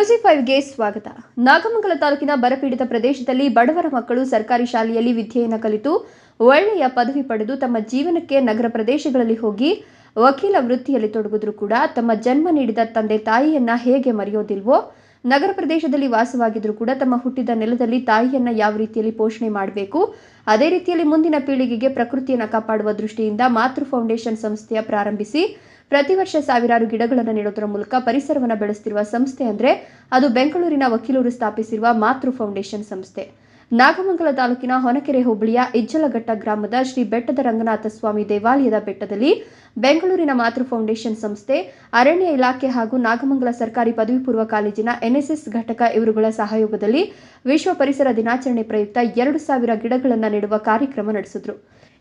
ನ್ಯೂಸಿ ಫೈವ್ಗೆ ಸ್ವಾಗತ. ನಾಗಮಂಗಲ ತಾಲೂಕಿನ ಬರಪೀಡಿತ ಪ್ರದೇಶದಲ್ಲಿ ಬಡವರ ಮಕ್ಕಳು ಸರ್ಕಾರಿ ಶಾಲೆಯಲ್ಲಿ ವಿದ್ಯೆಯನ್ನು ಕಲಿತು ಒಳ್ಳೆಯ ಪದವಿ ಪಡೆದು ತಮ್ಮ ಜೀವನಕ್ಕೆ ನಗರ ಪ್ರದೇಶಗಳಲ್ಲಿ ಹೋಗಿ ವಕೀಲ ವೃತ್ತಿಯಲ್ಲಿ ತೊಡಗಿದ್ರು ಕೂಡ ತಮ್ಮ ಜನ್ಮ ನೀಡಿದ ತಂದೆ ತಾಯಿಯನ್ನ ಹೇಗೆ ಮರೆಯೋದಿಲ್ವೋ, ನಗರ ಪ್ರದೇಶದಲ್ಲಿ ವಾಸವಾಗಿದ್ರು ಕೂಡ ತಮ್ಮ ಹುಟ್ಟಿದ ನೆಲದಲ್ಲಿ ತಾಯಿಯನ್ನ ಯಾವ ರೀತಿಯಲ್ಲಿ ಪೋಷಣೆ ಮಾಡಬೇಕು, ಅದೇ ರೀತಿಯಲ್ಲಿ ಮುಂದಿನ ಪೀಳಿಗೆಗೆ ಪ್ರಕೃತಿಯನ್ನು ಕಾಪಾಡುವ ದೃಷ್ಟಿಯಿಂದ ಮಾತೃ ಫೌಂಡೇಶನ್ ಸಂಸ್ಥೆಯ ಪ್ರಾರಂಭಿಸಿ ಪ್ರತಿ ವರ್ಷ ಸಾವಿರಾರು ಗಿಡಗಳನ್ನು ನೆಡೋದರ ಮೂಲಕ ಪರಿಸರವನ್ನು ಬೆಳೆಸ್ತಿರುವ ಸಂಸ್ಥೆ ಅಂದರೆ ಅದು ಬೆಂಗಳೂರಿನ ವಕೀಲರು ಸ್ಥಾಪಿಸಿರುವ ಮಾತೃ ಫೌಂಡೇಶನ್ ಸಂಸ್ಥೆ. ನಾಗಮಂಗಲ ತಾಲೂಕಿನ ಹೊನಕೆರೆ ಹೋಬಳಿಯ ಇಜ್ಜಲಘಟ್ಟ ಗ್ರಾಮದ ಶ್ರೀ ಬೆಟ್ಟದ ರಂಗನಾಥ ಸ್ವಾಮಿ ದೇವಾಲಯದ ಬೆಟ್ಟದಲ್ಲಿ ಬೆಂಗಳೂರಿನ ಮಾತೃ ಫೌಂಡೇಶನ್ ಸಂಸ್ಥೆ, ಅರಣ್ಯ ಇಲಾಖೆ ಹಾಗೂ ನಾಗಮಂಗಲ ಸರ್ಕಾರಿ ಪದವಿ ಪೂರ್ವ ಕಾಲೇಜಿನ ಎನ್ಎಸ್ಎಸ್ ಘಟಕ ಇವರುಗಳ ಸಹಯೋಗದಲ್ಲಿ ವಿಶ್ವ ಪರಿಸರ ದಿನಾಚರಣೆ ಪ್ರಯುಕ್ತ ಎರಡು ಸಾವಿರ ಗಿಡಗಳನ್ನು ನೆಡುವ ಕಾರ್ಯಕ್ರಮ ನಡೆಸಿದ್ರು.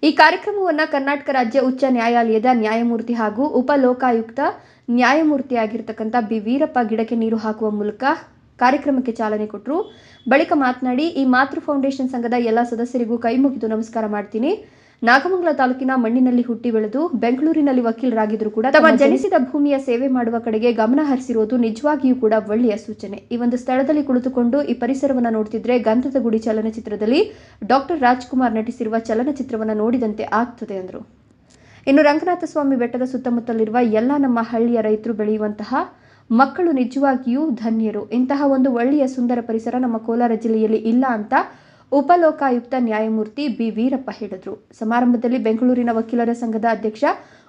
ಈ ಕಾರ್ಯಕ್ರಮವನ್ನು ಕರ್ನಾಟಕ ರಾಜ್ಯ ಉಚ್ಚ ನ್ಯಾಯಾಲಯದ ನ್ಯಾಯಮೂರ್ತಿ ಹಾಗೂ ಉಪ ಲೋಕಾಯುಕ್ತ ನ್ಯಾಯಮೂರ್ತಿಯಾಗಿರ್ತಕ್ಕಂಥ ಬಿ. ವೀರಪ್ಪ ಗಿಡಕ್ಕೆ ನೀರು ಹಾಕುವ ಮೂಲಕ ಕಾರ್ಯಕ್ರಮಕ್ಕೆ ಚಾಲನೆ ಕೊಟ್ಟರು ಬಳಿಕ ಮಾತನಾಡಿ ಈ ಮಾತೃ ಫೌಂಡೇಶನ್ ಸಂಘದ ಎಲ್ಲ ಸದಸ್ಯರಿಗೂ ಕೈ ಮುಗಿದು ನಮಸ್ಕಾರ ಮಾಡ್ತೀನಿ. ನಾಗಮಂಗಲ ತಾಲೂಕಿನ ಮಣ್ಣಿನಲ್ಲಿ ಹುಟ್ಟಿ ಬೆಳೆದು ಬೆಂಗಳೂರಿನಲ್ಲಿ ವಕೀಲರಾಗಿದ್ರು ಕೂಡ ತಮ್ಮ ಜನಿಸಿದ ಭೂಮಿಯ ಸೇವೆ ಮಾಡುವ ಕಡೆಗೆ ಗಮನ ಹರಿಸಿರುವುದು ನಿಜವಾಗಿಯೂ ಕೂಡ ಒಳ್ಳೆಯ ಸೂಚನೆ. ಈ ಒಂದು ಸ್ಥಳದಲ್ಲಿ ಕುಳಿತುಕೊಂಡು ಈ ಪರಿಸರವನ್ನು ನೋಡ್ತಿದ್ರೆ ಗಂಧದ ಗುಡಿ ಚಲನಚಿತ್ರದಲ್ಲಿ ಡಾಕ್ಟರ್ ರಾಜ್ಕುಮಾರ್ ನಟಿಸಿರುವ ಚಲನಚಿತ್ರವನ್ನು ನೋಡಿದಂತೆ ಆಗ್ತದೆ ಅಂದರು. ಇನ್ನು ರಂಗನಾಥ ಸ್ವಾಮಿ ಬೆಟ್ಟದ ಸುತ್ತಮುತ್ತಲಿರುವ ಎಲ್ಲ ನಮ್ಮ ಹಳ್ಳಿಯ ರೈತರು ಬೆಳೆಯುವಂತಹ ಮಕ್ಕಳು ನಿಜವಾಗಿಯೂ ಧನ್ಯರು. ಇಂತಹ ಒಂದು ಒಳ್ಳೆಯ ಸುಂದರ ಪರಿಸರ ನಮ್ಮ ಕೋಲಾರ ಜಿಲ್ಲೆಯಲ್ಲಿ ಇಲ್ಲ ಅಂತ ಉಪಲೋಕಾಯುಕ್ತ ನ್ಯಾಯಮೂರ್ತಿ ಬಿ. ವೀರಪ್ಪ ಹೇಳಿದರು. ಸಮಾರಂಭದಲ್ಲಿ ಬೆಂಗಳೂರಿನ ವಕೀಲರ ಸಂಘದ ಅಧ್ಯಕ್ಷ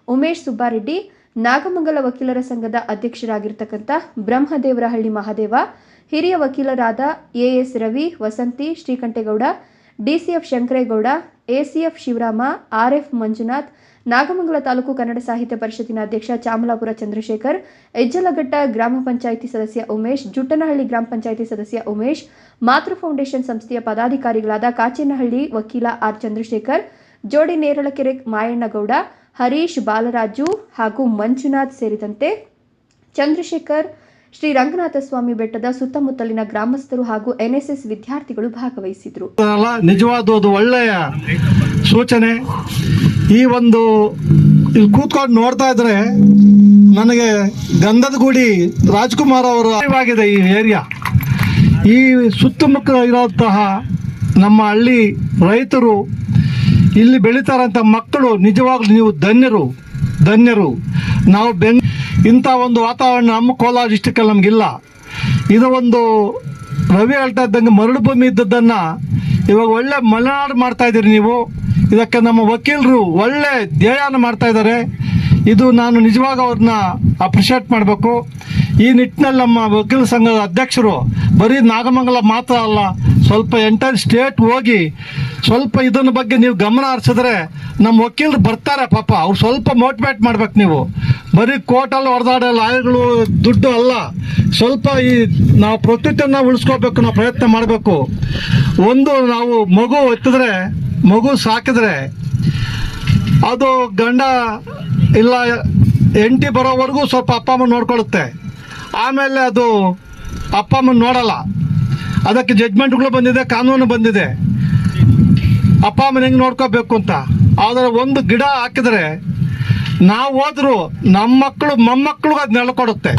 ಉಮೇಶ್ ಸುಬ್ಬಾರೆಡ್ಡಿ, ನಾಗಮಂಗಲ ವಕೀಲರ ಸಂಘದ ಅಧ್ಯಕ್ಷರಾಗಿರ್ತಕ್ಕಂಥ ಬ್ರಹ್ಮದೇವರಹಳ್ಳಿ ಮಹಾದೇವ, ಹಿರಿಯ ವಕೀಲರಾದ AS Ravi, Vasanthi, Srikantegowda DCF Shankaregowda, ACF Shivarama, RF Manjunath, Nagamangala taluk Kannada Sahitya ಪರಿಷತ್ತಿನ ಅಧ್ಯಕ್ಷ ಚಾಮಲಾಪುರ ಚಂದ್ರಶೇಖರ್, ಎಜ್ಜಲಘಟ್ಟ ಗ್ರಾಮ ಪಂಚಾಯಿತಿ ಸದಸ್ಯ ಉಮೇಶ್, ಜುಟ್ಟನಹಳ್ಳಿ ಗ್ರಾಮ ಪಂಚಾಯಿತಿ ಸದಸ್ಯ ಉಮೇಶ್, ಮಾತೃ ಫೌಂಡೇಶನ್ ಸಂಸ್ಥೆಯ ಪದಾಧಿಕಾರಿಗಳಾದ ಕಾಚೇನಹಳ್ಳಿ ವಕೀಲ ಆರ್ ಚಂದ್ರಶೇಖರ್, ಜೋಡಿ ನೇರಳಕೆರೆ ಮಾಯಣ್ಣಗೌಡ, ಹರೀಶ್ ಬಾಲರಾಜು ಹಾಗೂ ಮಂಜುನಾಥ್ ಸೇರಿದಂತೆ ಚಂದ್ರಶೇಖರ್ ಶ್ರೀ ರಂಗನಾಥ ಸ್ವಾಮಿ ಬೆಟ್ಟದ ಸುತ್ತಮುತ್ತಲಿನ ಗ್ರಾಮಸ್ಥರು ಹಾಗೂ ಎನ್ಎಸ್ಎಸ್ ವಿದ್ಯಾರ್ಥಿಗಳು ಭಾಗವಹಿಸಿದರು. ನಿಜವಾದ ಒಳ್ಳೆಯ ಸೂಚನೆ. ಈ ಒಂದು ಇಲ್ಲಿ ಕೂತ್ಕೊಂಡು ನೋಡ್ತಾ ಇದ್ರೆ ನನಗೆ ಗಂಧದ ಗುಡಿ ರಾಜ್ಕುಮಾರ್ ಅವರು ಆಗಿದೆ ಈ ಏರಿಯಾ. ಈ ಸುತ್ತಮುತ್ತ ಇರುವಂತಹ ನಮ್ಮ ಹಳ್ಳಿ ರೈತರು ಇಲ್ಲಿ ಬೆಳೀತಾರಂಥ ಮಕ್ಕಳು ನಿಜವಾಗ್ಲೂ ನೀವು ಧನ್ಯರು ಧನ್ಯರು. ನಾವು ಬೆಂಗ್ ಇಂಥ ಒಂದು ವಾತಾವರಣ ನಮ್ಮ ಕೋಲಾರ ಡಿಸ್ಟಿಕಲ್ಲಿ ನಮಗಿಲ್ಲ. ಇದು ಒಂದು ರವಿ ಹೇಳ್ತಾ ಇದ್ದಂಗೆ ಮರಳು ಭೂಮಿ ಇದ್ದದ್ದನ್ನು ಇವಾಗ ಒಳ್ಳೆ ಮಲೆನಾಡು ಮಾಡ್ತಾ ಇದ್ದೀರಿ ನೀವು. ಇದಕ್ಕೆ ನಮ್ಮ ವಕೀಲರು ಒಳ್ಳೆ ಧ್ಯೇಯನ ಮಾಡ್ತಾ ಇದ್ದಾರೆ. ಇದು ನಾನು ನಿಜವಾಗ ಅವ್ರನ್ನ ಅಪ್ರಿಷಿಯೇಟ್ ಮಾಡಬೇಕು. ಈ ನಿಟ್ಟಿನಲ್ಲಿ ನಮ್ಮ ವಕೀಲ ಸಂಘದ ಅಧ್ಯಕ್ಷರು, ಬರೀ ನಾಗಮಂಗಲ ಮಾತ್ರ ಅಲ್ಲ, ಸ್ವಲ್ಪ ಎಂಟೈರ್ ಸ್ಟೇಟ್ ಹೋಗಿ ಸ್ವಲ್ಪ ಇದನ್ನ ಬಗ್ಗೆ ನೀವು ಗಮನ ಹರಿಸಿದ್ರೆ ನಮ್ಮ ವಕೀಲರು ಬರ್ತಾರೆ ಪಾಪ. ಅವ್ರು ಸ್ವಲ್ಪ ಮೋಟಿವೇಟ್ ಮಾಡ್ಬೇಕು ನೀವು. ಬರೀ ಕೋರ್ಟಲ್ಲಿ ಹೊಡೆದಾಡೋ ಲಾಯರ್ಗಳು ದುಡ್ಡು ಅಲ್ಲ. ಸ್ವಲ್ಪ ಈ ನಾವು ಪ್ರಕೃತಿಯನ್ನ ಉಳಿಸ್ಕೋಬೇಕು ನಾವು ಪ್ರಯತ್ನ ಮಾಡಬೇಕು. ಒಂದು ನಾವು ಮಗು ಎತ್ತಿದ್ರೆ ಮಗು ಸಾಕಿದ್ರೆ ಅದು ಗಂಡ ಇಲ್ಲ ಎಂಟಿ ಬರೋವರೆಗೂ ಸ್ವಲ್ಪ ಅಪ್ಪ ಅಮ್ಮ ನೋಡ್ಕೊಳ್ಳುತ್ತೆ. ಆಮೇಲೆ ಅದು ಅಪ್ಪ ಅಮ್ಮನ ನೋಡಲ್ಲ. ಅದಕ್ಕೆ ಜಡ್ಜ್ಮೆಂಟ್ಗಳು ಬಂದಿದೆ, ಕಾನೂನು ಬಂದಿದೆ. ಅಪ್ಪ ಅಮ್ಮನ ಹೆಂಗೆ ನೋಡ್ಕೋಬೇಕು ಅಂತ. ಆದರೆ ಒಂದು ಗಿಡ ಹಾಕಿದ್ರೆ ನಾವು ಹೋದ್ರು ನಮ್ಮ ಮಕ್ಕಳು ಮೊಮ್ಮಕ್ಕಳಿಗೂ ಅದು ನೆಲ ಕೊಡುತ್ತೆ.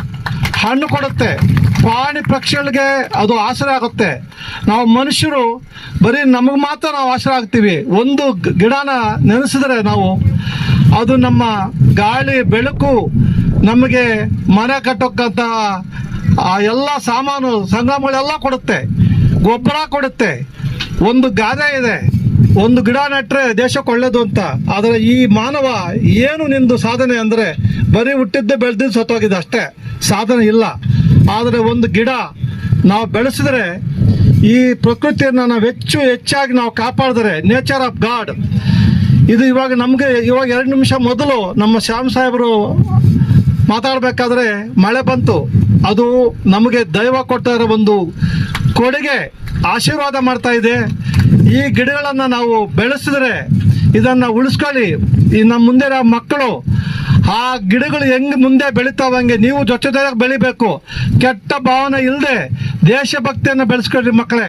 ಹಣ್ಣು ಕೊಡುತ್ತೆ. ಪ್ರಾಣಿ ಪಕ್ಷಿಗಳಿಗೆ ಅದು ಆಶ್ರಯ ಆಗುತ್ತೆ. ನಾವು ಮನುಷ್ಯರು ಬರೀ ನಮಗೆ ಮಾತ್ರ ನಾವು ಆಸರೆ ಆಗ್ತೀವಿ. ಒಂದು ಗಿಡನ ನೆನೆಸಿದ್ರೆ ನಾವು ಅದು ನಮ್ಮ ಗಾಳಿ, ಬೆಳಕು, ನಮಗೆ ಮನೆ ಕಟ್ಟೋಕ್ಕಂತ ಆ ಎಲ್ಲ ಸಾಮಾನು ಸಂಗಮಗಳೆಲ್ಲ ಕೊಡುತ್ತೆ. ಗೊಬ್ಬರ ಕೊಡುತ್ತೆ. ಒಂದು ಗಾದೆ ಇದೆ. ಒಂದು ಗಿಡ ನೆಟ್ರೆ ದೇಶಕ್ಕೆ ಒಳ್ಳೇದು ಅಂತ. ಆದರೆ ಈ ಮಾನವ ಏನು ನಿಂದು ಸಾಧನೆ ಅಂದರೆ ಬರೀ ಹುಟ್ಟಿದ್ದೆ ಬೆಳೆದಿದ್ದು ಸತ್ತೋಗಿದೆ ಅಷ್ಟೇ. ಸಾಧನೆ ಇಲ್ಲ. ಆದರೆ ಒಂದು ಗಿಡ ನಾವು ಬೆಳೆಸಿದ್ರೆ ಈ ಪ್ರಕೃತಿಯನ್ನು ನಾವು ಹೆಚ್ಚು ಹೆಚ್ಚಾಗಿ ನಾವು ಕಾಪಾಡಿದ್ರೆ ನೇಚರ್ ಆಫ್ ಗಾಡ್. ಇದು ಇವಾಗ ನಮಗೆ ಇವಾಗ ಎರಡು ನಿಮಿಷ ಮೊದಲು ನಮ್ಮ ಶ್ಯಾಮ್ ಸಾಹೇಬರು ಮಾತಾಡಬೇಕಾದ್ರೆ ಮಳೆ ಬಂತು. ಅದು ನಮಗೆ ದೈವ ಕೊಡ್ತಾ ಒಂದು ಕೊಡುಗೆ, ಆಶೀರ್ವಾದ ಮಾಡ್ತಾ ಇದೆ. ಈ ಗಿಡಗಳನ್ನು ನಾವು ಬೆಳೆಸಿದ್ರೆ ಇದನ್ನು ಉಳಿಸ್ಕೊಳ್ಳಿ. ಈ ನಮ್ಮ ಮುಂದೆ ಮಕ್ಕಳು, ಆ ಗಿಡಗಳು ಹೆಂಗ್ ಮುಂದೆ ಬೆಳಿತಾವಂಗೆ ನೀವು ಜೊತೆ ಬೆಳಿಬೇಕು. ಕೆಟ್ಟ ಭಾವನೆ ಇಲ್ಲದೆ ದೇಶಭಕ್ತಿಯನ್ನು ಬೆಳೆಸ್ಕೊಳ್ರಿ ಮಕ್ಕಳೇ.